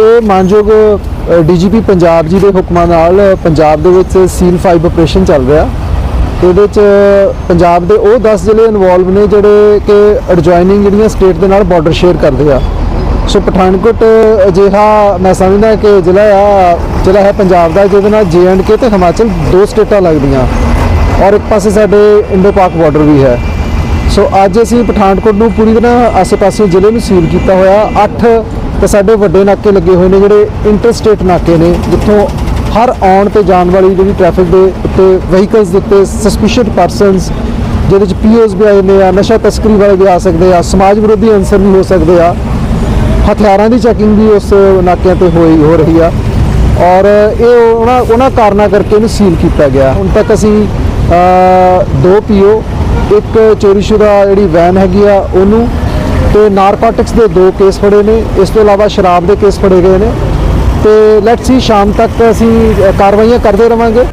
ਇਹ ਮਾਨਯੋਗ ਡੀਜੀਪੀ ਪੰਜਾਬ ਜੀ ਦੇ ਹੁਕਮਾਂ ਨਾਲ ਪੰਜਾਬ ਦੇ ਵਿੱਚ ਸੀਲ 5 ਆਪਰੇਸ਼ਨ ਚੱਲ ਰਿਹਾ। ਇਹਦੇ ਚ ਪੰਜਾਬ ਦੇ ਉਹ 10 ਜ਼ਿਲ੍ਹੇ ਇਨਵੋਲਵ ਨੇ ਜਿਹੜੇ ਕਿ ਐਡਜੋਇਨਿੰਗ ਜਿਹੜੀਆਂ ਸਟੇਟ ਦੇ ਨਾਲ ਬਾਰਡਰ ਸ਼ੇਅਰ ਕਰਦੇ ਆ। ਸੋ ਪਠਾਨਕੋਟ ਅਜਿਹਾ ਮੈਂ ਸਮਝਦਾ ਕਿ ਜ਼ਿਲ੍ਹਾ ਆ, ਜ਼ਿਲ੍ਹਾ ਹੈ ਪੰਜਾਬ ਦਾ, ਜਿਹਦੇ ਨਾਲ ਕੇ ਤੇ ਹਿਮਾਚਲ ਦੋ ਸਟੇਟਾਂ ਲੱਗਦੀਆਂ। ਔਰ ਇੱਕ ਪਾਸੇ ਸਾਡੇ ਇੰਡੋ ਪਾਕ ਬਾਰਡਰ ਵੀ ਹੈ। ਸੋ ਅੱਜ ਅਸੀਂ ਪਠਾਨਕੋਟ ਨੂੰ ਪੂਰੀ ਤਰ੍ਹਾਂ ਆਸ-ਪਾਸੇ ਜ਼ਿਲ੍ਹੇ ਨੂੰ ਸੀਲ ਕੀਤਾ ਹੋਇਆ। 8 ਤੇ ਸਾਡੇ ਵੱਡੇ ਨਾਕੇ ਲੱਗੇ ਹੋਏ ਨੇ ਜਿਹੜੇ ਇੰਟਰਸਟੇਟ ਨਾਕੇ ਨੇ ਜਿੱਥੋਂ ਹਰ ਆਉਣ ਤੇ ਜਾਣ ਵਾਲੀ ਜਿਹੜੀ ਟ੍ਰੈਫਿਕ ਦੇ ਉੱਤੇ ਵਹੀਕਲਸ ਦੇ ਉੱਤੇ ਸਸਪੀਸ਼ੀਅਸ ਪਰਸਨਸ ਜਿਹਦੇ ਵਿੱਚ ਪੀਓਸ ਵੀ ਆਏ ਨੇ ਆ ਨਸ਼ਾ ਤਸਕਰੀ ਵਾਲੇ ਵੀ ਆ ਸਕਦੇ ਆ ਸਮਾਜ ਵਿਰੋਧੀ ਅਨਸਰ ਵੀ ਹੋ ਸਕਦੇ ਆ। ਹਥਿਆਰਾਂ ਦੀ ਚੈਕਿੰਗ ਵੀ ਉਸ ਨਾਕਿਆਂ ਤੇ ਹੋਈ ਹੋ ਰਹੀ ਆ। ਔਰ ਇਹ ਉਹਨਾਂ ਉਹਨਾਂ ਕਾਰਨਾਂ ਕਰਕੇ ਇਹਨੂੰ ਸੀਲ ਕੀਤਾ ਗਿਆ। ਹੁਣ ਤੱਕ ਅਸੀਂ ਅ, ਦੋ ਪੀਓ ਇੱਕ ਚੋਰੀਸ਼ੁਦਾ ਜਿਹੜੀ ਵੈਨ ਹੈਗੀ ਆ ਉਹਨੂੰ ਤੇ ਨਾਰਕੋਟਿਕਸ ਦੇ ਦੋ ਕੇਸ ਫੜੇ ਨੇ। ਇਸ ਤੋਂ ਇਲਾਵਾ ਸ਼ਰਾਬ ਦੇ ਕੇਸ ਫੜੇ ਗਏ ਨੇ। ਤੇ ਲੈਟਸ ਸੀ ਸ਼ਾਮ ਤੱਕ ਅਸੀਂ ਕਾਰਵਾਈਆਂ ਕਰਦੇ ਰਵਾਂਗੇ।